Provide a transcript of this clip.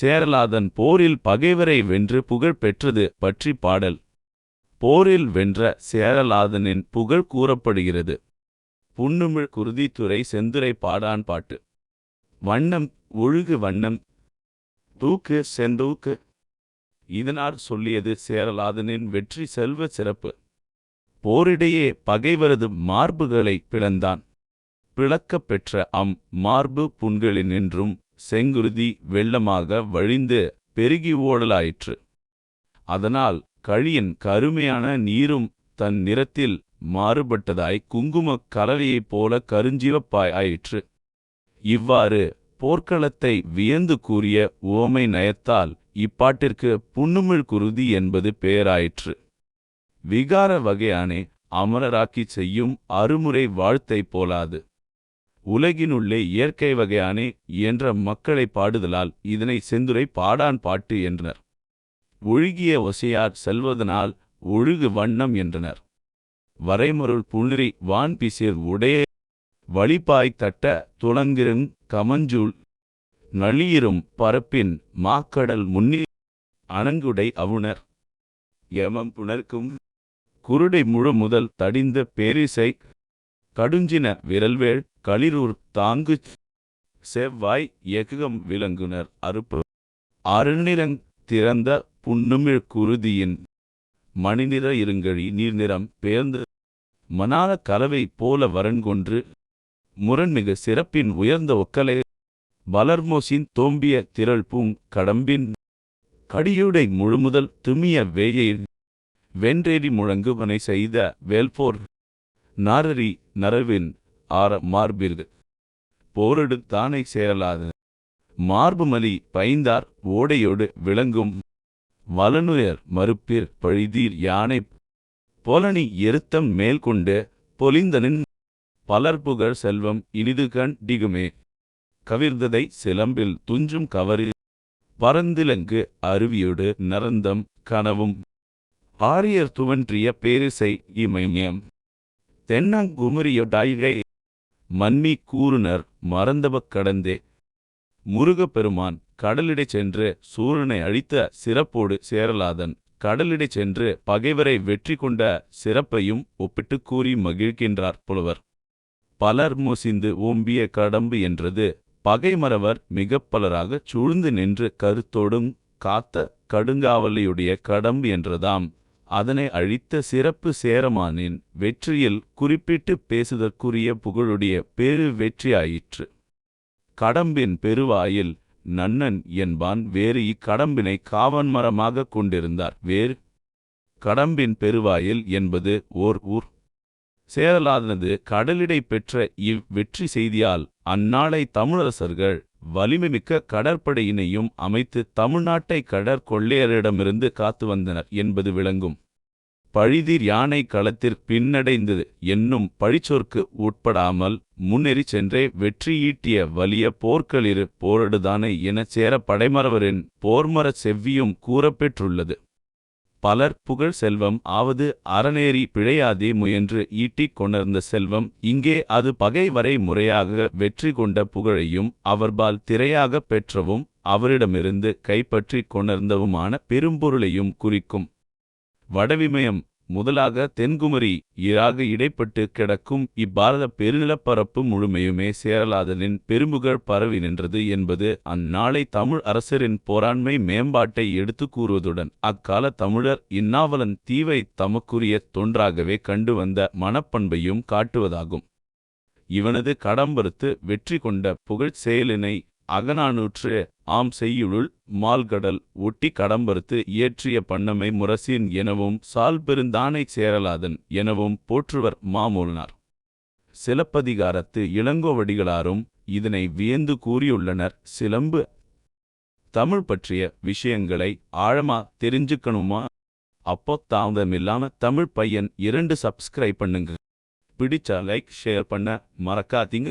சேரலாதன் போரில் பகைவரை வென்று புகழ் பெற்றது பற்றி பாடல். போரில் வென்ற சேரலாதனின் புகழ் கூறப்படுகிறது. புன்னுமிழ் குருதித்துறை செந்துரை பாடான் பாட்டு. வண்ணம் ஒழுகு வண்ணம். தூக்கு செந்தூக்கு. இதனார் சொல்லியது சேரலாதனின் வெற்றி செல்வ சிறப்பு. போரிடையே பகைவரது மார்புகளை பிளந்தான். பிளக்கப் பெற்ற அம் மார்பு புண்களினின்றும் செங்குருதி வெள்ளமாக வழிந்து பெருகி ஓடலாயிற்று. அதனால் கழியின் கருமையான நீரும் தன் நிறத்தில் மாறுபட்டதாய் குங்குமக் கலவையைப் போல கருஞ்சிவப்பாய் ஆயிற்று. இவ்வாறு போர்க்களத்தை வியந்து கூறிய உவமை நயத்தால் இப்பாட்டிற்கு புன்னுமிழ் குருதி என்பது பெயராயிற்று. விகார வகையானே அமரராக்கிச் செய்யும் அருமுறை வாழ்த்தை போலாது. உலகினுள்ளே இயற்கை வகையானே என்ற மக்களை பாடுதலால் இதனை செந்துரை பாடான் பாட்டு என்றனர். ஒழுகிய ஒசையார் செல்வதனால் ஒழுகு வண்ணம் என்றனர். வரைமருள் புன்னிரி வான்பிசிர் உடைய வழிபாய் தட்ட துளங்கிருங் கமஞ்சூள் நளியிரும் பரப்பின் மாக்கடல் முன்னி அணங்குடை அவுணர். யமம் புணர்க்கும் குருடை முழு முதல் தடிந்த பேரிசை கடுஞ்சின விரல்வேள் களிரூர் தாங்கு செவ்வாய் எகுகம் விலங்குனர் அறுப்பு. அருநிறங் திறந்த புன்னுமிழ் குருதியின் மணிநிற இருங்கழி நீர்நிறம் பேர்ந்து மணால கலவை போல வரன்கொன்று முரண்மிகு சிறப்பின் உயர்ந்த ஒக்கலை வளர்மோசின் தோம்பிய திரள் பூங் கடம்பின் கடியுடை முழுமுதல் துமிய வேயை வென்றேறி முழங்குவனை செய்த வேல்போர். நாரரி நரவின் ஆர மார்பிற்கு போரடு தானை சேரலாது. மார்புமலி பைந்தார் ஓடையோடு விளங்கும். வலனுயர் மறுப்பிர் பழிதீர் யானை. பொலனி எருத்தம் மேல் கொண்டு பொலிந்தனின் பலர்புகழ் செல்வம் இனிதுகண் டிகுமே. கவிர்ந்ததை சிலம்பில் துஞ்சும் கவரில் பரந்திலங்கு அருவியொடு நரந்தம் கனவும். ஆரியர் துவன்றிய பேரிசை இமயம். தென்னங்குமரியொடாயிகை மன்னி கூறுனர் மறந்தபக் கடந்தே. முருகப்பெருமான் கடலிடை சென்று சூரனை அழித்த சிறப்போடு சேரலாதன். கடலிடை சென்று பகைவரை வெற்றி கொண்ட சிறப்பையும் ஒப்பிட்டுக் கூறி மகிழ்கின்றார் புலவர். பலர் முசிந்து ஓம்பிய கடம்பு என்றது பகைமறவர் மிகப் பலராகச் சூழ்ந்து நின்று கருத்தோடும் காத்த கடுங்காவலையுடைய கடம்பு என்றதாம். அதனை அழித்த சிறப்பு சேரமானின் வெற்றியில் குறிப்பிட்டுப் பேசுதற்குரிய புகழுடைய பெரு வெற்றியாயிற்று. கடம்பின் பெருவாயில் நன்னன் என்பான் வேறு இக்கடம்பினை காவன்மரமாகக் கொண்டிருந்தார். வேறு கடம்பின் பெருவாயில் என்பது ஓர் ஊர். சேரலாதனது கடலிடை பெற்ற இவ் வெற்றி செய்தியால் அந்நாளை தமிழரசர்கள் வலிமைமிக்க கடற்படையினையும் அமைத்து தமிழ்நாட்டை கடற்கொள்ளையரிடமிருந்து காத்து வந்தனர் என்பது விளங்கும். பழிதீர் யானை களத்திற் பின்னடைந்தது என்னும் பழிச்சொற்கு உட்படாமல் முன்னேறி சென்றே வெற்றியீட்டிய வலிய போர்க்களிரு போரடுதானை எனச் சேர படைமறவரின் போர்மரச் செவ்வியும் கூறப்பெற்றுள்ளது. பலர் புகழ் செல்வம் ஆவது அறநேரி பிழையாதே முயன்று ஈட்டிக் கொணர்ந்த செல்வம் இங்கே அது பகை வரை முறையாக வெற்றி கொண்ட புகழையும் அவர்பால் திரையாகப் பெற்றவும் அவரிடமிருந்து கைப்பற்றிக் கொணர்ந்தவுமான பெரும்பொருளையும் குறிக்கும். வடவிமயம் முதலாக தென்குமரி ஈராக இடைப்பட்டு கிடக்கும் இப்பாரத பெருநிலப்பரப்பு முழுமையுமே சேரலாதனின் பெரும்புகழ் பரவி நின்றது என்பது அந்நாளை தமிழ் அரசரின் போராண்மை மேம்பாட்டை எடுத்துக் கூறுவதுடன் அக்கால தமிழர் இந்நாவலன் தீவை தமக்குரிய தொன்றாகவே கண்டு வந்த மனப்பண்பையும் காட்டுவதாகும். இவனது கடம்பறுத்து வெற்றி கொண்ட புகழ் செயலினை அகநானூற்று ஆம் செய்யுளுள் மால்கடல் ஒட்டி கடம்பருத்து இயற்றிய பண்ணமை முரசின் எனவும் சால் பெருந்தானை சேரலாதன் எனவும் போற்றுவர் மாமூலனார். சிலப்பதிகாரத்து இளங்கோவடிகளாரும் இதனை வியந்து கூறியுள்ளனர். சிலம்பு தமிழ் பற்றிய விஷயங்களை ஆழமா தெரிஞ்சுக்கணுமா? அப்போ தாமதமில்லாம தமிழ் பையன் இரண்டு சப்ஸ்கிரைப் பண்ணுங்க. பிடிச்சா லைக் ஷேர் பண்ண மறக்காதீங்க.